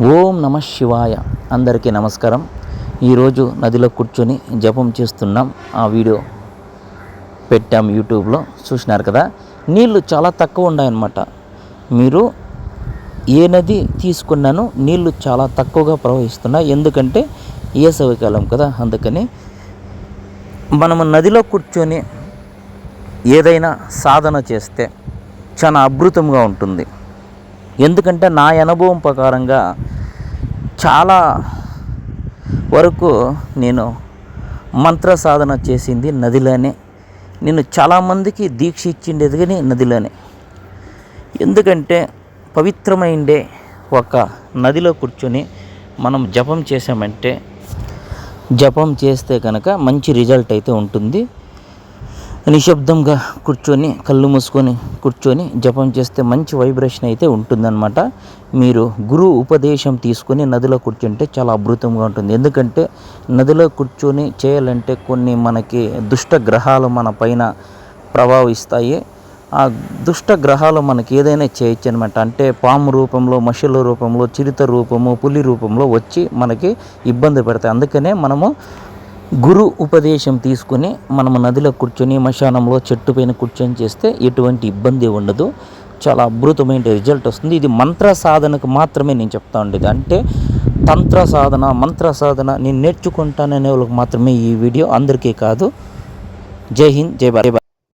ఓం నమ శివాయ. అందరికీ నమస్కారం. ఈరోజు నదిలో కూర్చొని జపం చేస్తున్నాం. ఆ వీడియో పెట్టాం యూట్యూబ్లో. చూసినారు కదా? నీళ్ళు చాలా తక్కువ ఉన్నాయన్నమాట మీరు ఏ నది తీసుకున్నానో నీళ్ళు చాలా తక్కువగా ప్రవహిస్తున్నాయి. ఎందుకంటే వేసవికాలం కదా? అందుకని మనము నదిలో కూర్చొని ఏదైనా సాధన చేస్తే చాలా అద్భుతంగా ఉంటుంది. ఎందుకంటే నా అనుభవం ప్రకారంగా చాలా వరకు నేను మంత్ర సాధన చేసింది నదిలోనే. నేను చాలామందికి దీక్ష ఇచ్చిండేది కానీ నదిలోనే. ఎందుకంటే పవిత్రమైండే ఒక నదిలో కూర్చొని మనం జపం చేసామంటే జపం చేస్తే కనుక మంచి రిజల్ట్ అయితే ఉంటుంది. నిశ్శబ్దంగా కూర్చొని కళ్ళు మూసుకొని కూర్చొని జపం చేస్తే మంచి వైబ్రేషన్ అయితే ఉంటుందన్నమాట. మీరు గురు ఉపదేశం తీసుకొని నదిలో కూర్చుంటే చాలా అద్భుతంగా ఉంటుంది. ఎందుకంటే నదిలో కూర్చొని చేయాలంటే కొన్ని మనకి దుష్ట గ్రహాలు మన పైన ప్రభావిస్తాయి. ఆ దుష్ట గ్రహాలు మనకి ఏదైనా చేయొచ్చు అనమాట అంటే పాము రూపంలో మషుల రూపంలో చిరుత రూపము పులి రూపంలో వచ్చి మనకి ఇబ్బంది పెడతాయి. అందుకనే మనము గురు ఉపదేశం తీసుకుని మనం నదిలో కూర్చొని మశానంలో చెట్టు పైన కూర్చొని చేస్తే ఎటువంటి ఇబ్బంది ఉండదు. చాలా అద్భుతమైన రిజల్ట్ వస్తుంది. ఇది మంత్ర సాధనకు మాత్రమే నేను చెప్తా ఉండేది. అంటే తంత్ర సాధన మంత్ర సాధన నేను నేర్చుకుంటాననే వాళ్ళకి మాత్రమే ఈ వీడియో అందరికీ కాదు. జై హింద్ జై భారత్.